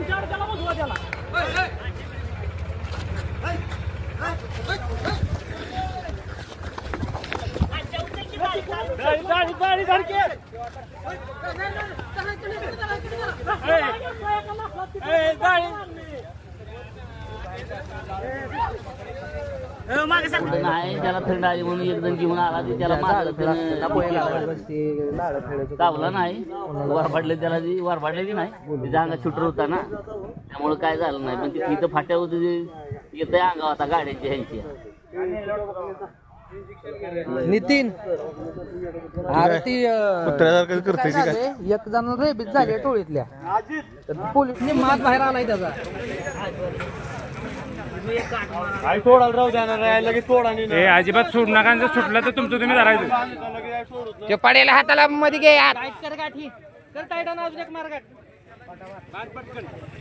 तुमच्याकडे त्याला बसवा नाही त्याला थंड आली म्हणून एक जण घेऊन आला ते त्याला मारलं त्यानं चावला नाही. वार फाडले त्याला ती वार फाडलेली नाही. तिचा अंगात शूटर होता ना त्यामुळे काय झालं नाही. पण तिथे इथं फाट्या होती येते अंगावर आता गाड्यांची ह्यांची. नितीन. अरे ती अं, कुत्र्यासारखं करते एक जण रेबीत झाले टोळीतल्या. पोलीस मात बाहेर आलाय त्याचा. ए अजिबात सोड नका जर सुटलं तर तुमचं तुम्ही धरायचं. ते पडेल हाताला मध्ये घे टाईट कर गाठी. कर टाईट अजून एक मार गाठ.